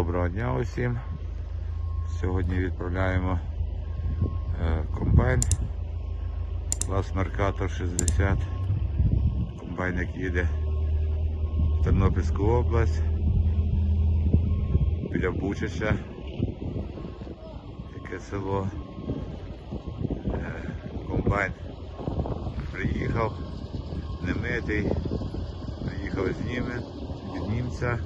Доброго дня усім. Сьогодні відправляємо е, комбайн клас Меркатор 60. Комбайн, який їде в Тернопільську область біля Бучача. Таке село. Е, комбайн приїхав, немитий, приїхав з ними, від німця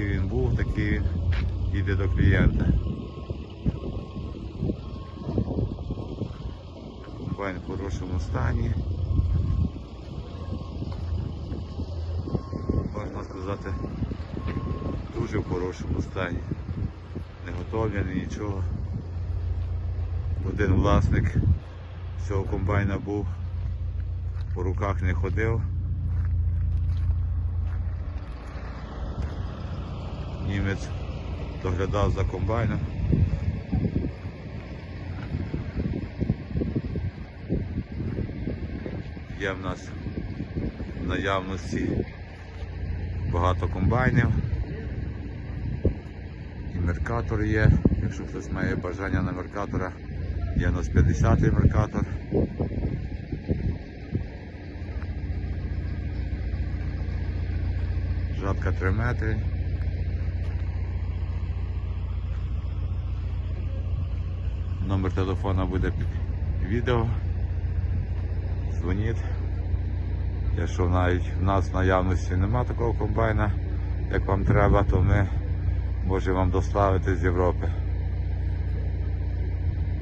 який він був, такий він їде до клієнта. Комбайн в хорошому стані. Можна сказати, дуже в хорошому стані. Не готовлений нічого. Один власник цього комбайна був, по руках не ходив. Німець доглядав за комбайном. Є в нас в наявності багато комбайнів. І меркатор є. Якщо хтось має бажання на меркатора, є у нас 50-й меркатор. Жатка 3 метри. Номер телефона буде під відео. Дзвоніть. Якщо навіть в нас в наявності нема такого комбайна, як вам треба, то ми можемо вам доставити з Європи.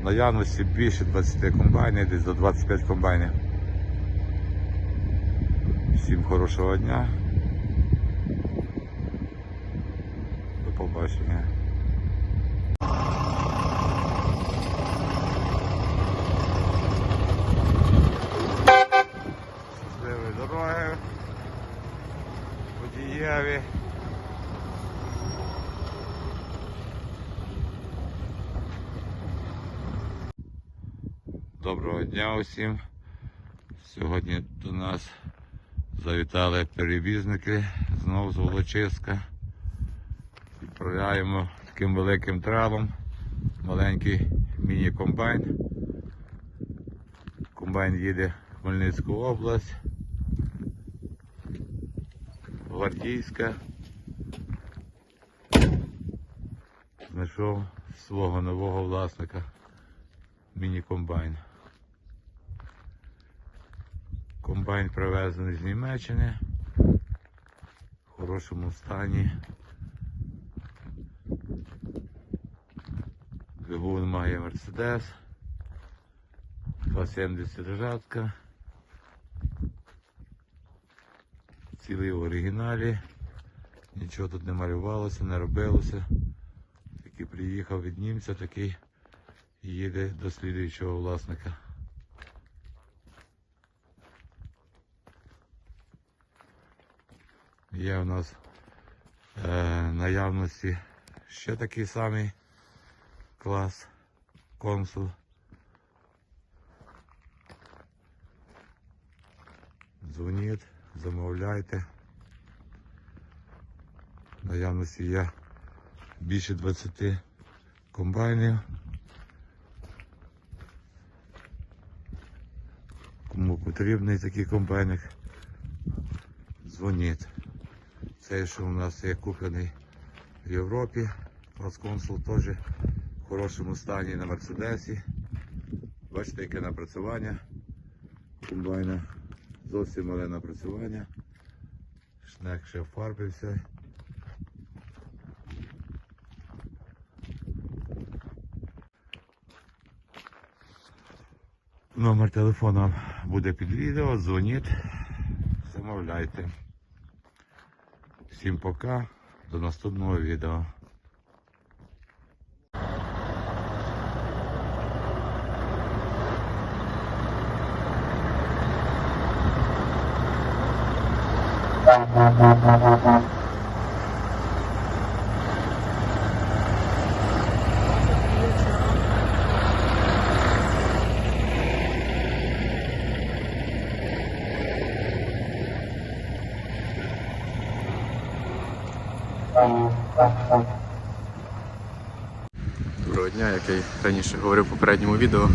В наявності більше 20 комбайнів, десь до 25 комбайнів. Всім хорошого дня. До побачення. Щасливої дороги. Водієві. Доброго дня усім. Сьогодні до нас завітали перевізники знову з Волочиська. Відправляємо таким великим тралом маленький міні-комбайн. Комбайн їде в Хмельницьку область, Гвардійська. Знайшов свого нового власника міні-комбайн. Комбайн привезений з Німеччини в хорошому стані. Двигун має Мерседес. 270 жатка. Цілий в оригіналі. Нічого тут не малювалося, не робилося. Тільки приїхав від німця, такий їде до слідуючого власника. Є в нас е, наявності ще такий самий клас консул. Дзвоніть, замовляйте. Наявності є більше 20 комбайнів. Кому потрібний такий комбайник, дзвоніть. Цей, що у нас є куплений в Європі, клас консул теж в хорошому стані на Мерседесі. Бачите, яке напрацювання комбайна. Зовсім мале напрацювання. Шнек ще фарбився. Номер телефону буде під відео, дзвоніть, замовляйте. Всім пока, до наступного відео. Thank you. Доброго дня, як я раніше говорив в попередньому відео.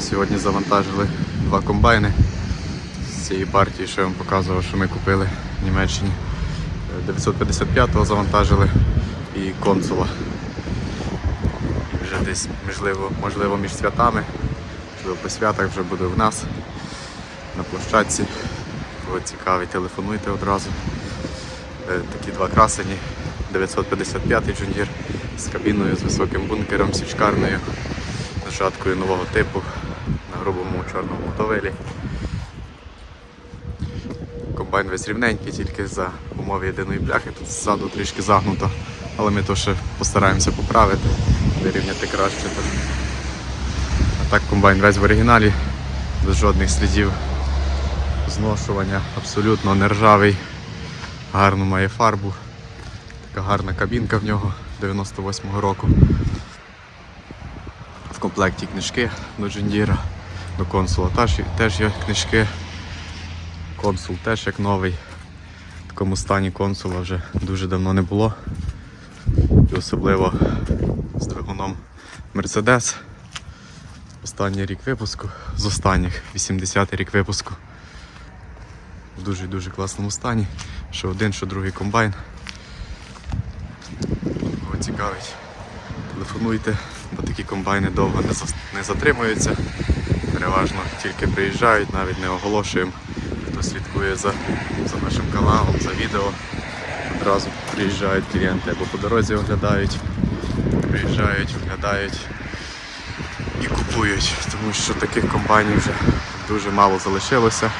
Сьогодні завантажили два комбайни з цієї партії, що я вам показував, що ми купили в Німеччині. 955-го завантажили і консула. Вже десь, можливо, можливо між святами, можливо, по святах вже буде в нас на площадці. Кого цікавий, телефонуйте одразу. Е, Такі два красені. 955 Джундір з кабіною, з високим бункером, січкарною, з жаткою нового типу на грубому чорному мотовелі. Комбайн весь рівненький, тільки за умови єдиної бляхи. Тут ззаду трішки загнуто, але ми то ще постараємося поправити, вирівняти краще. А так комбайн весь в оригіналі, без жодних слідів зношування, абсолютно не ржавий, гарну має фарбу. Така гарна кабінка в нього 98-го року. В комплекті книжки до Джендіра, до консула теж, теж є книжки. Консул теж як новий. В такому стані консула вже дуже давно не було. І особливо з двигуном Mercedes. Останній рік випуску, з останніх 80-й рік випуску. В дуже дуже класному стані. Що один, що другий комбайн. Кого цікавить, телефонуйте, бо такі комбайни довго не, затримуються. Переважно тільки приїжджають, навіть не оголошуємо. Хто слідкує за, за нашим каналом, за відео. Одразу приїжджають клієнти або по дорозі оглядають, приїжджають, оглядають і купують, тому що таких комбайнів вже дуже мало залишилося.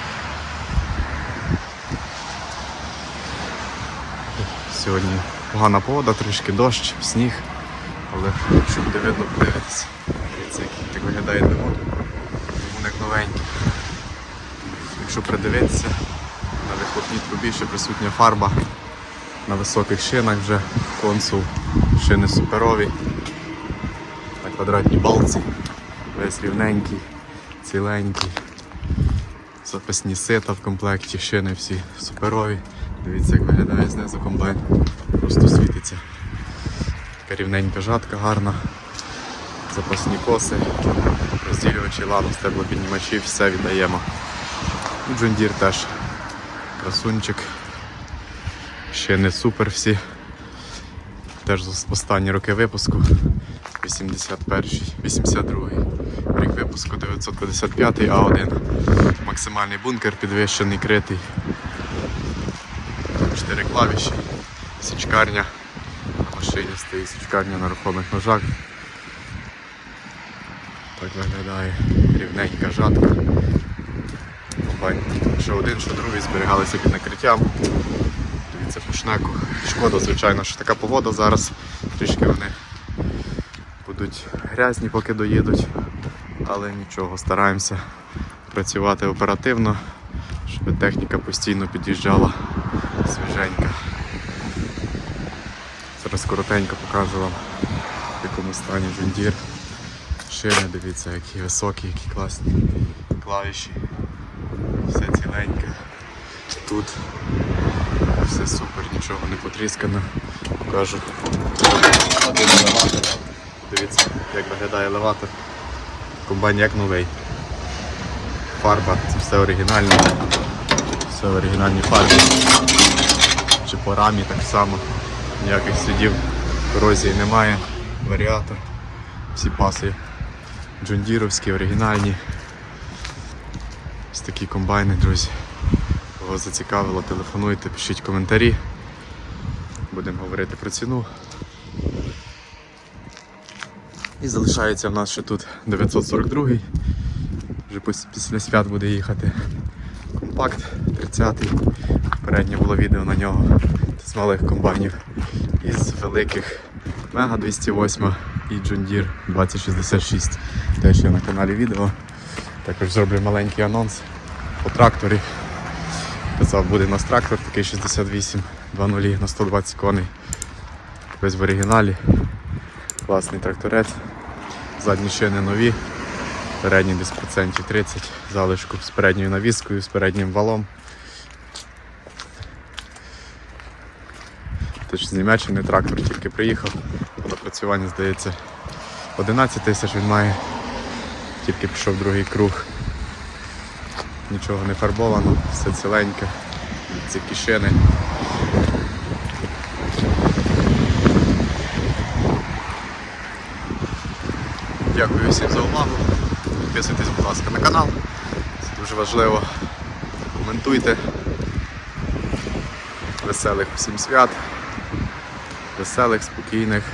Сьогодні погана погода, трішки дощ, сніг, але якщо буде видно, подивитися. Дивіться, як так виглядає. Двигун як новенький. Якщо придивитися, на вихлопній трубі присутня фарба. На високих шинах вже консул, шини суперові. На квадратній балці, весь рівненький, ціленький. Запасні сита в комплекті, шини всі суперові. Дивіться, як виглядає знизу комбайн. Просто світиться. Рівненька жатка гарна. Запасні коси, розділювачі ладу, стеблопіднімачі, все віддаємо. Джундір теж красунчик. Шини супер всі. Теж останні роки випуску. 81, 82 рік випуску 955 А1. Максимальний бункер підвищений, критий. Чотири клавіші, січкарня. На машині стоїть січкарня на рухомих ножах. Так виглядає рівненька жатка. Що один, що другий зберігалися під накриттям. Дивіться по шнеку. Шкода, звичайно, що така погода зараз. Трішки вони будуть грязні, поки доїдуть. Але нічого, стараємося працювати оперативно, щоб техніка постійно під'їжджала свіженька. Зараз коротенько покажу вам, в якому стані джундір. Шини, дивіться, які високі, які класні клавіші. Все ціленьке. Тут все супер, нічого не потріскано. Покажу один елеватор. Дивіться, як виглядає елеватор. Комбайн як новий. Фарба, це все оригінальне. Все в оригінальній фарбі. Чи по рамі так само. Ніяких слідів корозії немає. Варіатор. Всі паси джундіровські, оригінальні. Ось такі комбайни, друзі. Кого зацікавило, телефонуйте, пишіть коментарі. Будемо говорити про ціну. І залишається в нас ще тут 942 Вже після свят буде їхати компакт 30-й. Переднє було відео на нього з малих комбайнів. Із великих Мега 208 і John Deere 2066. Теж є на каналі відео. Також зроблю маленький анонс по тракторі. Казав, буде у нас трактор такий 68 2.0 на 120 коней. Весь в оригіналі. Класний тракторець. Задні шини нові. Передні десь процентів 30 залишку з передньою навіскою, з переднім валом. Тож з Німеччини трактор тільки приїхав. По напрацюванні, здається, 11 тисяч він має. Тільки пішов другий круг. Нічого не фарбовано, все ціленьке. Ці кишени. Дякую всім за увагу підписуйтесь, будь ласка, на канал. Це дуже важливо. Коментуйте. Веселих всім свят, веселих, спокійних.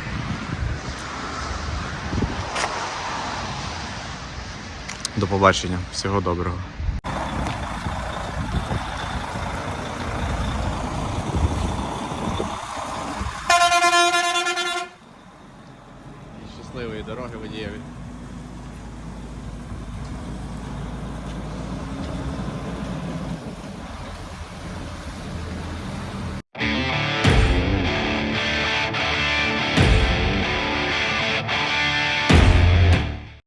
До побачення, всього доброго. Щасливої дороги водієві.